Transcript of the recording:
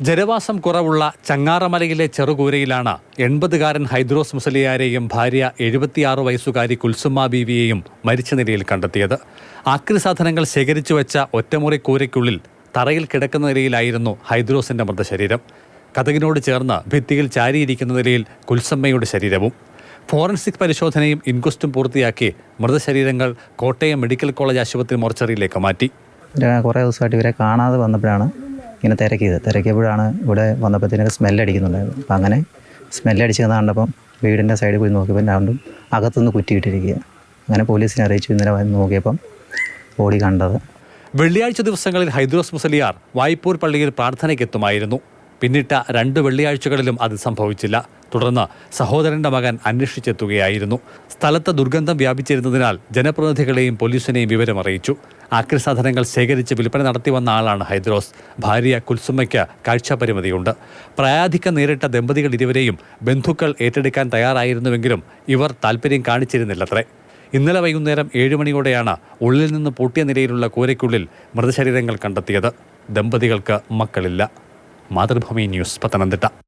ജനവാസം കുറവുള്ള ചങ്ങാറമലയിലെ ചെറുകൂരയിലാണ് എൺപതുകാരൻ ഹൈദ്രോസ് മുസലിയാരെയും ഭാര്യ എഴുപത്തിയാറ് വയസ്സുകാരി കുൽസുമ ബീവിയെയും മരിച്ച നിലയിൽ കണ്ടെത്തിയത്. ആക്രി സാധനങ്ങൾ ശേഖരിച്ചു വെച്ച ഒറ്റമുറി കൂരയ്ക്കുള്ളിൽ തറയിൽ കിടക്കുന്ന നിലയിലായിരുന്നു ഹൈദ്രോസിന്റെ മൃതശരീരം. കഥകിനോട് ചേർന്ന് ഭിത്തിയിൽ ചാരിയിരിക്കുന്ന നിലയിൽ കുൽസമ്മയുടെ ശരീരവും. ഫോറൻസിക് പരിശോധനയും ഇൻക്വസ്റ്റും പൂർത്തിയാക്കി മൃതശരീരങ്ങൾ കോട്ടയം മെഡിക്കൽ കോളേജ് ആശുപത്രി മോർച്ചറിയിലേക്ക് മാറ്റി. കുറേ ദിവസമായിട്ട് ഇവരെ കാണാതെ വന്നപ്പോഴാണ് ഇങ്ങനെ തിരക്കിയത് തിരക്കിയപ്പോഴാണ് ഇവിടെ വന്നപ്പോഴത്തേനൊക്കെ സ്മെല്ലടിക്കുന്നുണ്ടായിരുന്നു അപ്പം അങ്ങനെ സ്മെല്ലടിച്ചത് കണ്ടപ്പം വീടിന്റെ സൈഡിൽ പോയി നോക്കിയപ്പോൾ രണ്ടും അകത്തുനിന്ന് കുറ്റിയിട്ടിരിക്കുക അങ്ങനെ പോലീസിനെ അറിയിച്ചു ഇന്നലെ നോക്കിയപ്പം ഓടി കണ്ടത്. വെള്ളിയാഴ്ച ദിവസങ്ങളിൽ ഹൈദ്രോസ് മുസലിയാർ വായ്പൂർ പള്ളിയിൽ പ്രാർത്ഥനയ്ക്കെത്തുമായിരുന്നു. പിന്നിട്ട രണ്ട് വെള്ളിയാഴ്ചകളിലും അത് സംഭവിച്ചില്ല. തുടർന്ന് സഹോദരന്റെ മകൻ അന്വേഷിച്ചെത്തുകയായിരുന്നു. സ്ഥലത്ത് ദുർഗന്ധം വ്യാപിച്ചിരുന്നതിനാൽ ജനപ്രതിനിധികളെയും പോലീസിനെയും വിവരം അറിയിച്ചു ആക്രി സാധനങ്ങൾ ശേഖരിച്ച് വിൽപ്പന നടത്തി വന്ന ആളാണ് ഹൈദ്രോസ്. ഭാര്യ കുൽസുമയ്ക്ക് കാഴ്ചപരിമിതിയുണ്ട്. പ്രായാധിക്യം നേരിട്ട ദമ്പതികൾ ഇരുവരെയും ബന്ധുക്കൾ ഏറ്റെടുക്കാൻ തയ്യാറായിരുന്നുവെങ്കിലും ഇവർ താല്പര്യം കാണിച്ചിരുന്നില്ലത്രേ. ഇന്നലെ വൈകുന്നേരം ഏഴ് മണിയോടെയാണ് ഉള്ളിൽ നിന്ന് പൂട്ടിയ നിലയിലുള്ള കൂരയ്ക്കുള്ളിൽ മൃതശരീരങ്ങൾ കണ്ടെത്തിയത്. ദമ്പതികൾക്ക് മക്കളില്ല. മാതൃഭൂമി ന്യൂസ് പത്തനംതിട്ട.